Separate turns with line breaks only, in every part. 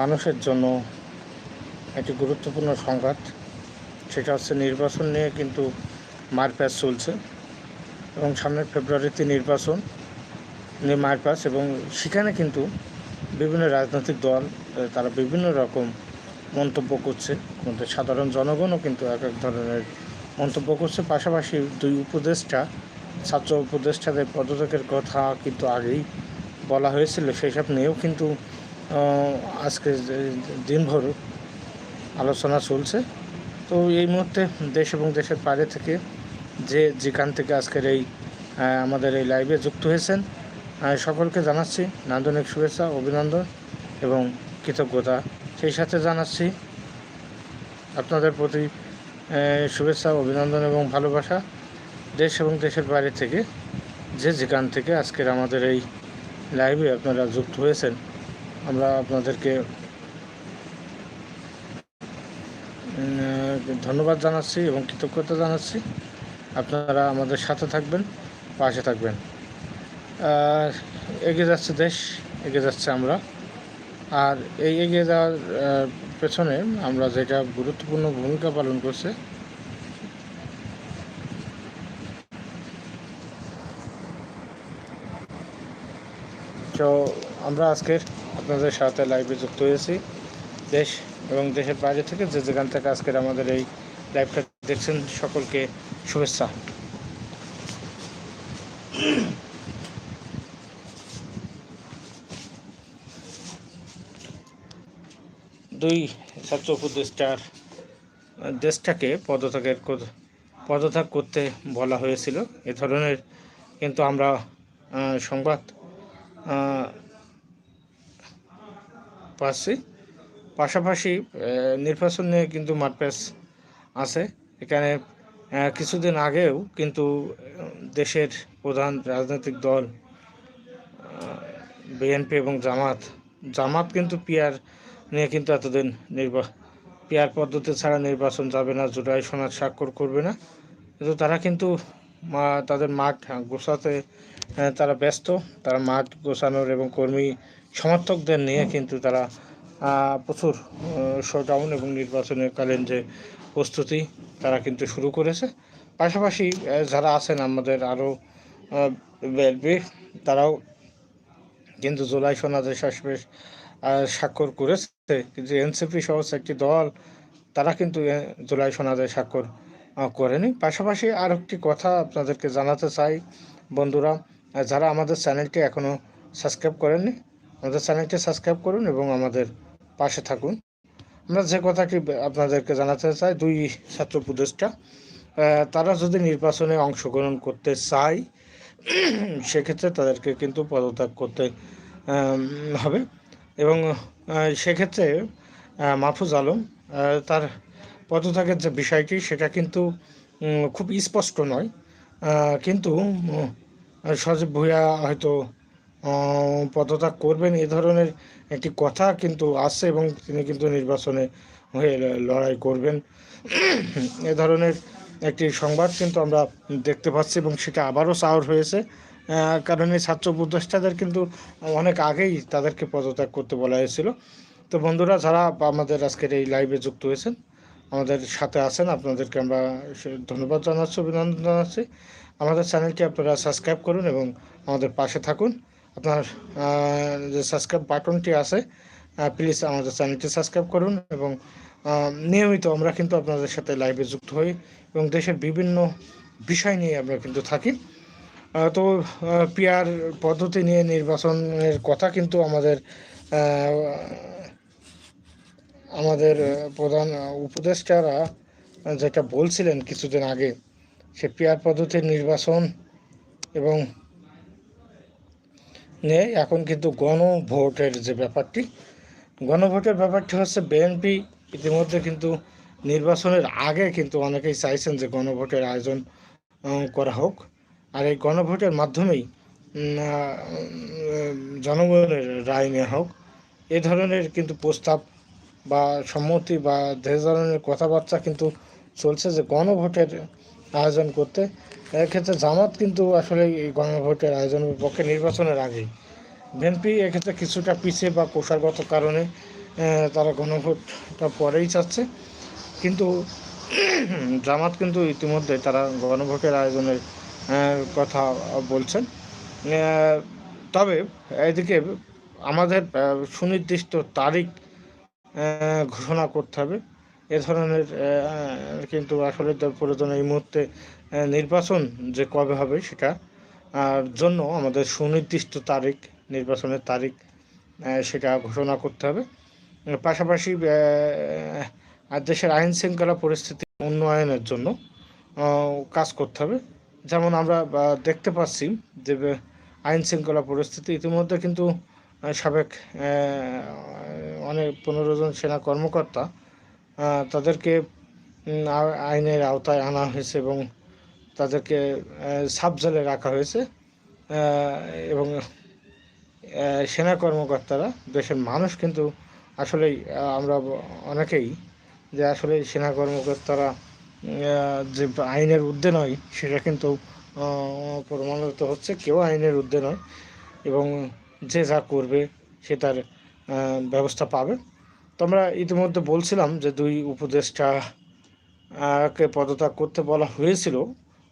মানুষের জন্য একটি গুরুত্বপূর্ণ সংঘাত। সেটা হচ্ছে নির্বাচন নিয়ে কিন্তু মারপ্যাচ চলছে এবং সামনের ফেব্রুয়ারিতে নির্বাচন নিয়ে মারপ্যাচ এবং সেখানে কিন্তু বিভিন্ন রাজনৈতিক দল তারা বিভিন্ন রকম মন্তব্য করছে। মধ্যে সাধারণ জনগণও কিন্তু এক এক ধরনের মন্তব্য করছে। পাশাপাশি দুই উপদেষ্টা, ছাত্র উপদেষ্টাদের পদত্যাগের কথা কিন্তু আগেই বলা হয়েছিল। সেই সব নিয়েও কিন্তু আজকে দিনভর আলোচনা চলছে। তো এই মুহূর্তে দেশ এবং দেশের বাইরে থেকে যে যেখান থেকে আজকের এই আমাদের এই লাইভে যুক্ত হয়েছেন সকলকে জানাচ্ছি নান্দনিক শুভেচ্ছা, অভিনন্দন এবং কৃতজ্ঞতা। সেই সাথে জানাচ্ছি আপনাদের প্রতি শুভেচ্ছা, অভিনন্দন এবং ভালোবাসা। দেশ এবং দেশের বাইরে থেকে যে যেখান থেকে আজকের আমাদের এই লাইভে আপনারা যুক্ত হয়েছেন আমরা আপনাদেরকে ধন্যবাদ জানাচ্ছি এবং কৃতজ্ঞতা জানাচ্ছি। আপনারা আমাদের সাথে থাকবেন, পাশে থাকবেন। এগিয়ে যাচ্ছে দেশ, এগিয়ে যাচ্ছে আমরা। আর এই এগিয়ে যাওয়ার পেছনে আমরা যেটা গুরুত্বপূর্ণ ভূমিকা পালন করছে, তো আমরা আজকের আপনাদের সাথে লাইভে যুক্ত হয়েছি। দেশ এবং দেশের বাইরে থেকে যে যেখান থেকে আজকের আমাদের এই লাইভটা দেখছেন, সকলকে শুভেচ্ছা। দুই ছাত্র উপদেষ্টার দেশটাকে পদত্যাগের পদত্যাগ করতে বলা হয়েছিল। এ ধরনের কিন্তু আমরা সংবাদ পাচ্ছি। পাশাপাশি নির্বাচন নিয়ে কিন্তু মারপ্যাচ আছে। এখানে কিছুদিন আগেও কিন্তু দেশের প্রধান রাজনৈতিক দল বিএনপি এবং জামাত জামাত কিন্তু পিয়ার নিয়ে কিন্তু এতদিন নির্বা পিয়ার পদ্ধতি ছাড়া নির্বাচন যাবে না, জুলাই সনদ স্বাক্ষর করবে না। কিন্তু তারা কিন্তু মা- তাদের মাঠ গোছাতে তারা ব্যস্ত। তারা মাঠ গোছানোর এবং কর্মী সমর্থকদের নিয়ে কিন্তু তারা প্রচুর শোডাউন এবং নির্বাচনের কালীন যে প্রস্তুতি তারা কিন্তু শুরু করেছে। পাশাপাশি যারা আছেন আমাদের আরও বিএনপি, তারাও কিন্তু জুলাই সনদে শেষমেশ স্বাক্ষর করেছে। কিন্তু এনসিপি সহ একটি দল, তারা কিন্তু জুলাই সনদে স্বাক্ষর করেনি। পাশাপাশি আর একটি কথা আপনাদেরকে জানাতে চাই, বন্ধুরা যারা আমাদের চ্যানেলটি এখনও সাবস্ক্রাইব করেননি আমাদের চ্যানেলটি সাবস্ক্রাইব করুন এবং আমাদের পাশে থাকুন। আমরা যে কথাটি আপনাদেরকে জানাতে চাই, দুই ছাত্র উপদেষ্টা তারা যদি নির্বাচনে অংশগ্রহণ করতে চায়, সেক্ষেত্রে তাদেরকে কিন্তু পদত্যাগ করতে হবে। এবং সেক্ষেত্রে মাহফুজ আলম তার পদত্যাগের যে বিষয়টি, সেটা কিন্তু খুব স্পষ্ট নয়। কিন্তু সজীব ভূঁইয়া হয়তো পদত্যাগ করবেন এ ধরনের একটি কথা কিন্তু আছে এবং তিনি কিন্তু নির্বাচনে হয়ে লড়াই করবেন। এ ধরনের একটি সংবাদ কিন্তু আমরা দেখতে পাচ্ছি এবং সেটা আবারও চাওয়ার হয়েছে। কারণ এই ছাত্র উপদেষ্টাদের কিন্তু অনেক আগেই তাদেরকে পদত্যাগ করতে বলা হয়েছিল। তো বন্ধুরা, যারা আমাদের আজকের এই লাইভে যুক্ত হয়েছেন, আমাদের সাথে আছেন, আপনাদেরকে আমরা ধন্যবাদ জানাচ্ছি, অভিনন্দন জানাচ্ছি। আমাদের চ্যানেলটি আপনারা সাবস্ক্রাইব করুন এবং আমাদের পাশে থাকুন। আপনার যে সাবস্ক্রাইব বাটনটি আছে প্লিজ আমাদের চ্যানেলটি সাবস্ক্রাইব করুন এবং নিয়মিত আমরা কিন্তু আপনাদের সাথে লাইভে যুক্ত হই এবং দেশের বিভিন্ন বিষয় নিয়ে আমরা কিন্তু থাকি। তো পিয়ার পদ্ধতি নিয়ে নির্বাচনের কথা কিন্তু আমাদের আমাদের প্রধান উপদেষ্টারা যেটা বলছিলেন কিছুদিন আগে, সে পিয়ার পদ্ধতির নির্বাচন এবং নিয়ে এখন কিন্তু গণভোটের যে ব্যাপারটি, গণভোটের ব্যাপারটি হচ্ছে বিএনপি ইতিমধ্যে কিন্তু নির্বাচনের আগে কিন্তু অনেকেই চাইছেন যে গণভোটের আয়োজন করা হোক। আর এই গণভোটের মাধ্যমেই জনগণের রায় নেওয়া হোক। এ ধরনের কিন্তু প্রস্তাব বা সম্মতি বা যে ধরনের কথাবার্তা কিন্তু চলছে যে গণভোটের আয়োজন করতে। এক্ষেত্রে জামাত কিন্তু আসলে এই গণভোটের আয়োজনের পক্ষে নির্বাচনের আগেই। বিএনপি এক্ষেত্রে কিছুটা পিছিয়ে বা কৌশলগত কারণে তারা গণভোটটা পরেই চাচ্ছে। কিন্তু জামাত কিন্তু ইতিমধ্যে তারা গণভোটের আয়োজনের কথা বলছেন। তবে এদিকে আমাদের সুনির্দিষ্ট তারিখ ঘোষণা করতে হবে। এ ধরনের কিন্তু আসলে প্রয়োজন এই মুহূর্তে নির্বাচন যে কবে হবে সেটা জন্য আমাদের সুনির্দিষ্ট তারিখ, নির্বাচনের তারিখ সেটা ঘোষণা করতে হবে। পাশাপাশি দেশের আইন শৃঙ্খলা পরিস্থিতি উন্নয়নের জন্য কাজ করতে হবে। যেমন আমরা দেখতে পাচ্ছি যে আইন শৃঙ্খলা পরিস্থিতি ইতিমধ্যে কিন্তু সাবেক অনেক পনেরো জন সেনা কর্মকর্তা তাদেরকে আইনের আওতায় আনা হয়েছে এবং তাদেরকে সাব জেলে রাখা হয়েছে। এবং সেনা কর্মকর্তারা, দেশের মানুষ কিন্তু আসলেই আমরা অনেকেই যে আসলে সেনা কর্মকর্তারা যে আইনের ঊর্ধ্বে নয়, সেটা কিন্তু প্রমাণিত হচ্ছে। কেউ আইনের ঊর্ধ্বে নয় এবং যে যা করবে, সে তার ব্যবস্থা পাবে। তো আমরা ইতিমধ্যে বলছিলাম যে দুই উপদেষ্টাকে পদত্যাগ করতে বলা হয়েছিল।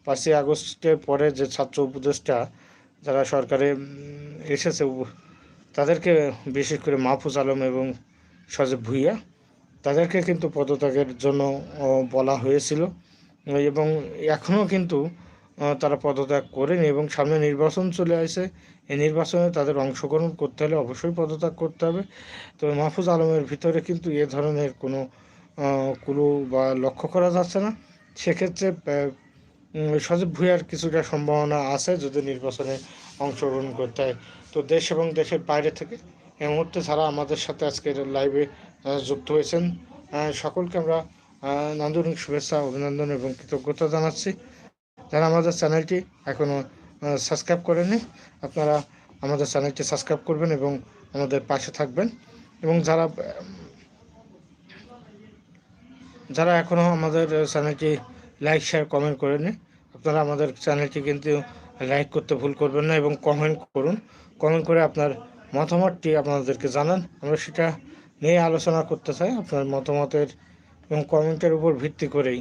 পাঁচই আগস্টের পরে যে ছাত্র উপদেষ্টা যারা সরকারে এসেছে তাদেরকে বিশেষ করে মাহফুজ আলম এবং সজীব ভুইয়া, তাদেরকে কিন্তু পদত্যাগের জন্য বলা হয়েছিল। এবং এখনও কিন্তু তারা পদত্যাগ করেন এবং সামনে নির্বাচন চলে আসে। এই নির্বাচনে তাদের অংশগ্রহণ করতে হলে অবশ্যই পদত্যাগ করতে হবে। তবে মাহফুজ আলমের ভিতরে কিন্তু এ ধরনের কোনো কুলু বা লক্ষ্য করা যাচ্ছে না। সেক্ষেত্রে সজীব ভুইয়ার কিছুটা সম্ভাবনা আছে যদি নির্বাচনে অংশগ্রহণ করতে হয়। তো দেশ এবং দেশের বাইরে থেকে এই মুহূর্তে যারা আমাদের সাথে আজকের লাইভে যুক্ত হয়েছেন সকলকে আমরা নান্দনিক শুভেচ্ছা, অভিনন্দন এবং কৃতজ্ঞতা জানাচ্ছি। যারা আমাদের চ্যানেলটি এখনও সাবস্ক্রাইব করেনি আপনারা আমাদের চ্যানেলটি সাবস্ক্রাইব করবেন এবং আমাদের পাশে থাকবেন। এবং যারা যারা এখনও আমাদের চ্যানেলটি লাইক শেয়ার কমেন্ট করেনি আপনারা আমাদের চ্যানেলটি কিন্তু লাইক করতে ভুল করবেন না এবং কমেন্ট করুন। কমেন্ট করে আপনার মতামতটি আপনাদেরকে জানান। আমরা সেটা নিয়ে আলোচনা করতে চাই আপনার মতামতের এবং কমেন্টের উপর ভিত্তি করেই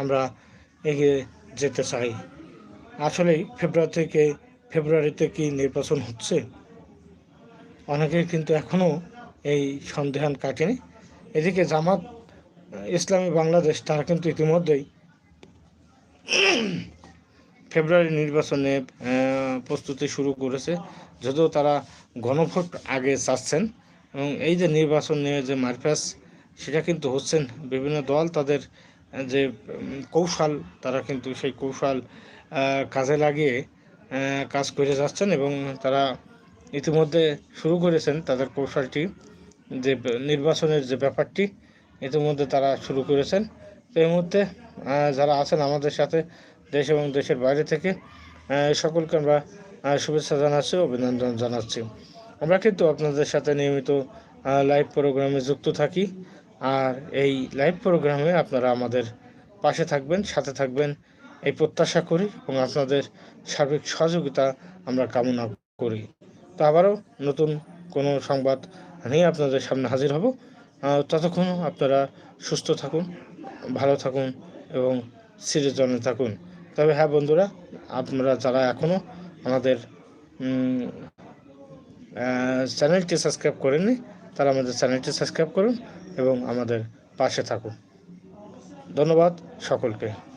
আমরা এগিয়ে যেতে চাই। আসলেই ফেব্রুয়ারি থেকে ফেব্রুয়ারিতে কি নির্বাচন হচ্ছে? অনেকের কিন্তু এখনও এই সন্দেহান কাটেনি। এদিকে জামাত, ইসলামী বাংলাদেশ, তারা কিন্তু ইতিমধ্যেই ফেব্রুয়ারি নির্বাচনে প্রস্তুতি শুরু করেছে। যদিও তারা গণভোট আগে চাচ্ছেন এবং এই যে নির্বাচন নিয়ে যে মারপ্যাস সেটা কিন্তু হচ্ছেন বিভিন্ন দল তাদের যে কৌশল, তারা কিন্তু সেই কৌশল কাজে লাগিয়ে কাজ করে যাচ্ছেন এবং তারা ইতিমধ্যে শুরু করেছেন তাদের কৌশলটি, যে নির্বাচনের যে ব্যাপারটি, ইতিমধ্যে তারা শুরু করেছেন। তো এই মুহূর্তে যারা আছেন আমাদের সাথে দেশ এবং দেশের বাইরে থেকে সকলকে আমরা শুভেচ্ছা জানাচ্ছি, অভিনন্দন জানাচ্ছি। আমরা কিন্তু আপনাদের সাথে নিয়মিত লাইভ প্রোগ্রামে যুক্ত থাকি। আর এই লাইভ প্রোগ্রামে আপনারা আমাদের পাশে থাকবেন, সাথে থাকবেন। এই প্রত্যাশা করি এবং আপনাদের সার্বিক সহযোগিতা আমরা কামনা করি। তো আবারও নতুন কোনো সংবাদ নিয়ে আপনাদের সামনে হাজির হব। ততক্ষণ আপনারা সুস্থ থাকুন, ভালো থাকুন এবং সিরিজনে থাকুন। তবে হ্যাঁ বন্ধুরা, আপনারা যারা এখনও আমাদের চ্যানেলটি সাবস্ক্রাইব করেননি, তারা আমাদের চ্যানেলটি সাবস্ক্রাইব করুন। এবং আমাদের পাশে থাকুন। ধন্যবাদ সকলকে।